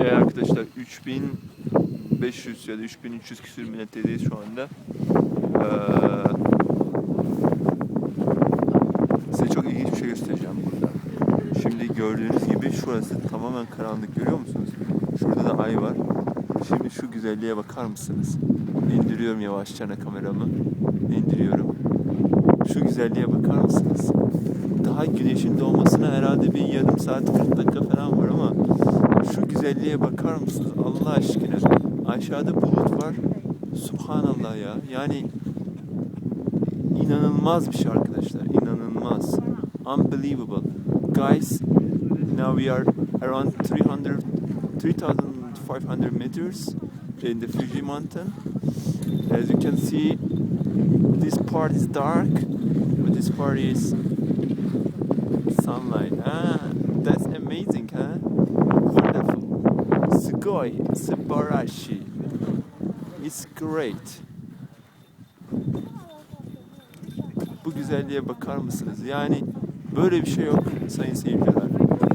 Evet arkadaşlar 3500 ya da 3300 küsür metredeyiz şu anda. Ee, size çok ilginç bir şey göstereceğim burada. Şimdi gördüğünüz gibi şurası tamamen karanlık görüyor musunuz? Şurada da ay var. Şimdi şu güzelliğe bakar mısınız? İndiriyorum yavaşça kameramı. İndiriyorum. Şu güzelliğe bakar mısınız? Daha güneşin doğmasına herhalde bir yarım saat 40 dakika falan var ama güzelliğe bakar mısınız Allah aşkına? Aşağıda bulut var. Subhanallah ya. Yani inanılmaz bir şey arkadaşlar. İnanılmaz. Unbelievable. Guys, now we are around 300 3500 meters in the Fuji mountain. As you can see, this part is dark, but this part is sunlight. Ah, Sugoi, subarashi. It's great. Bu güzelliğe bakar mısınız? Yani böyle bir şey yok sayın seyirciler.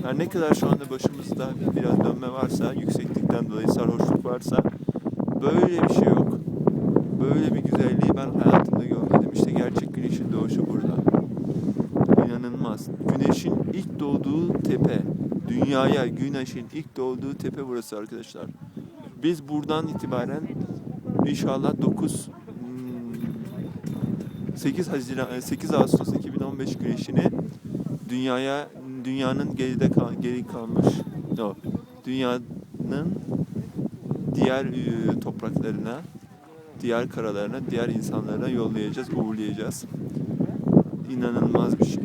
Yani ne kadar şu anda başımızda biraz dönme varsa, yükseklikten dolayı sarhoşluk varsa böyle bir şey yok. Böyle bir güzelliği ben hayatımda görmedim. İşte gerçek güneşin doğuşu burada. İnanılmaz. Güneşin ilk doğduğu tepe. Dünyaya güneşin ilk doğduğu tepe burası arkadaşlar. Biz buradan itibaren inşallah 9 hmm, 8 Haziran 8 Ağustos 2015 güneşini dünyaya dünyanın geride kal, geri kalmış no, dünyanın diğer e, topraklarına diğer karalarına, diğer insanlara yollayacağız, uğurlayacağız. İnanılmaz bir şey.